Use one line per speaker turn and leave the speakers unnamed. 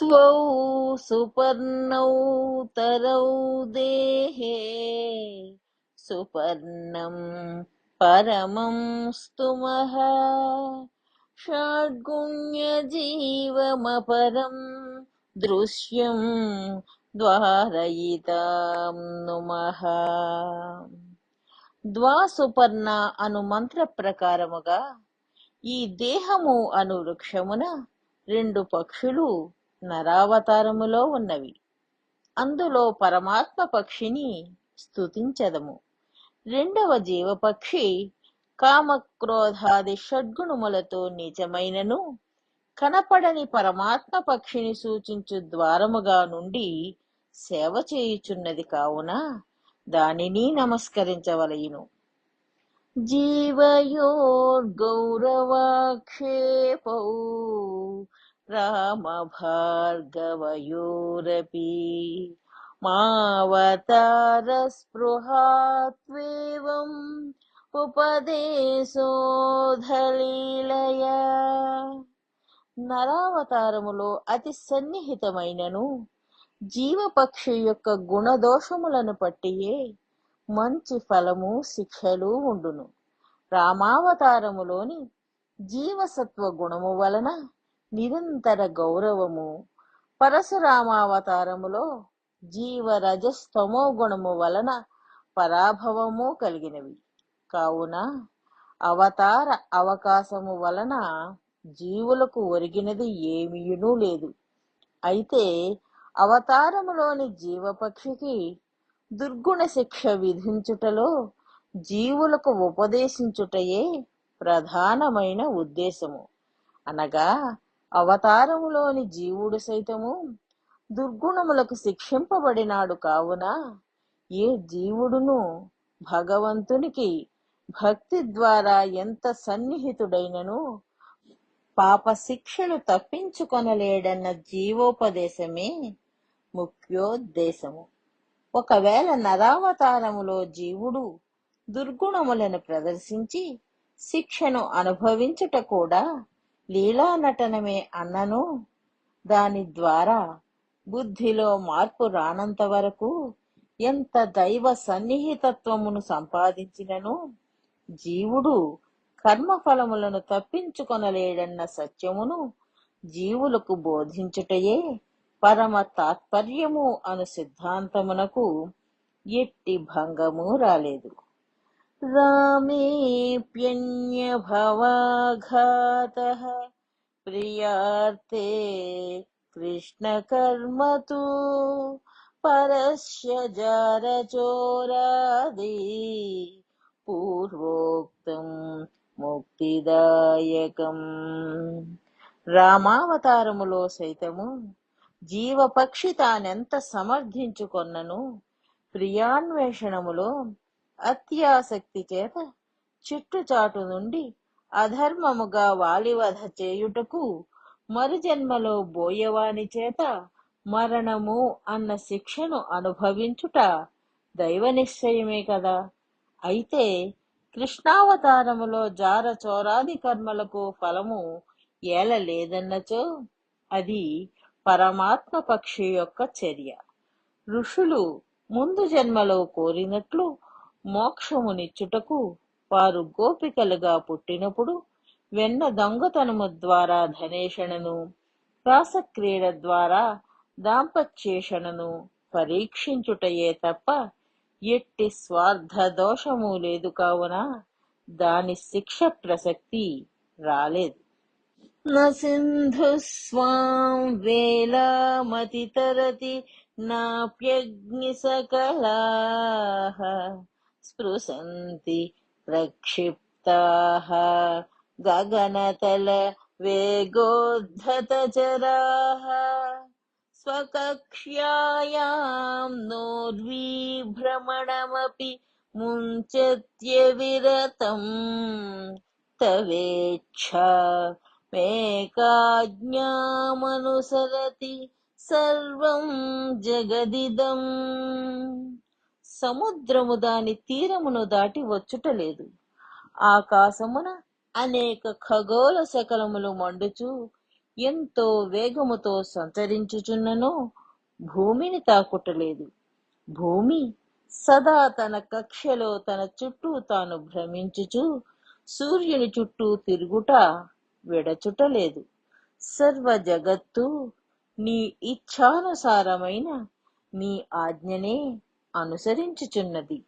द्वौ सुपर्णौ तरौ देहे सुपर्णं परमं स्तुमः षड्गुण्यजीवमपरं दृश्यं ద్వారయితాం నుమః ద్వాసుపర్ణ అను మంత్ర ప్రకారముగా ఈ దేహము అను వృక్షమున రెండు పక్షులు నరావతారములో ఉన్నవి. అందులో పరమాత్మ పక్షిని స్తుతించదము. రెండవ జీవపక్షి కామక్రోధాది షడ్గుణములతో నిజమైనను కనపడని పరమాత్మ పక్షిని సూచించు ద్వారముగా నుండి సేవ చేయుచున్నది కావున దానిని నమస్కరించవలయును. జీవయోర్గౌరవాక్షేపౌ రామ భార్గవయోరపి మావతార స్పృహాత్వేవం ఉపదేశోధలీలయ నరావతారములో అతి సన్నిహితమైనను జీవపక్షి యొక్క గుణదోషములను పట్టియే మంచి ఫలము శిక్షలు ఉండును. రామావతారములోని జీవసత్వ గుణము వలన నిరంతర గౌరవము పరశురామావతారములో జీవ రజస్తమో గుణము వలన పరాభవము కలిగినవి. కావున అవతార అవకాశము వలన జీవులకు ఒరిగినది ఏమీయునూ లేదు. అయితే అవతారములోని జీవపక్షికి దుర్గుణ శిక్ష విధించుటలో జీవులకు ఉపదేశించుటయే ప్రధానమైన ఉద్దేశము. అనగా అవతారములోని జీవుడు సైతము దుర్గుణములకు శిక్షింపబడినాడు కావున ఏ జీవుడును భగవంతునికి భక్తి ద్వారా ఎంత సన్నిహితుడైనను పాప శిక్షను తప్పించుకొనలేడన్న జీవోపదేశమే ముఖ్యోద్దేశము. ఒకవేళ నరావతారములో జీవుడు దుర్గుణములను ప్రదర్శించి శిక్షను అనుభవించుట కూడా లీలా నటనమే అన్నను దాని ద్వారా బుద్ధిలో మార్పు రానంత వరకు ఎంత దైవ సన్నిహితత్వమును సంపాదించినను జీవుడు కర్మఫలములను తప్పించుకొనలేడన్న సత్యమును జీవులకు బోధించుటయే పరమ తాత్పర్యము అను సిద్ధాంతమునకు ఎట్టి భంగము రాలేదు. రామేప్యన్యభవాఘాత ప్రియార్తే కృష్ణకర్మతు పరస్య జారచోరాది పూర్వోక్తం ముక్తిదాయకం రామావతారములో సైతము జీవపక్షి తానెంత సమర్థించుకొన్నను. ప్రియాన్వేషణములో అత్యాసక్తి చేత చిట్టుచాటు నుండి అధర్మముగా వాలివధ చేయుటకు మరుజన్మలో బోయవాని చేత మరణము అన్న శిక్షను అనుభవించుట దైవ నిశ్చయమే కదా. అయితే కృష్ణావతారములో జార చోరాది కర్మలకు ఫలము ఏల లేదన్నచో అది పరమాత్మ పక్షి యొక్క చర్య. ఋషులు ముందు జన్మలో కోరినట్లు మోక్షమునిచ్చుటకు వారు గోపికలుగా పుట్టినప్పుడు వెన్న దొంగతనము ద్వారా ధనేషణను రాసక్రీడ ద్వారా దాంపత్యేషణను పరీక్షించుటయే తప్ప ఎట్టి స్వార్థ దోషము లేదు కావున దాని శిక్ష ప్రసక్తి రాలేదు. సింధు స్వాం వేలామతితరతి నాప్యగ్ని సకలా स्पृशन्ति प्रक्षिप्ताः गगनतल वेगोद्धतचराः स्वकक्ष्यायां नोर्वीभ्रमणमपि मुञ्चत्य विरतम् तवेच्छा मेकाज्ञामनुसरति सर्वम् जगदिदम् సముద్రము దాని తీరమును దాటి వచ్చుటలేదు. ఆకాశమున అనేక ఖగోళ శకలములు మండుచు ఎంతో వేగముతో సంచరించుచున్ననో భూమిని తాకుటలేదు. భూమి సదా తన కక్షలో తన చుట్టూ తాను భ్రమించుచు సూర్యుని చుట్టూ తిరుగుట విడచుటలేదు. సర్వ జగత్తు నీ ఇచ్ఛానుసారమైన నీ ఆజ్ఞనే అనుసరించుచున్నది.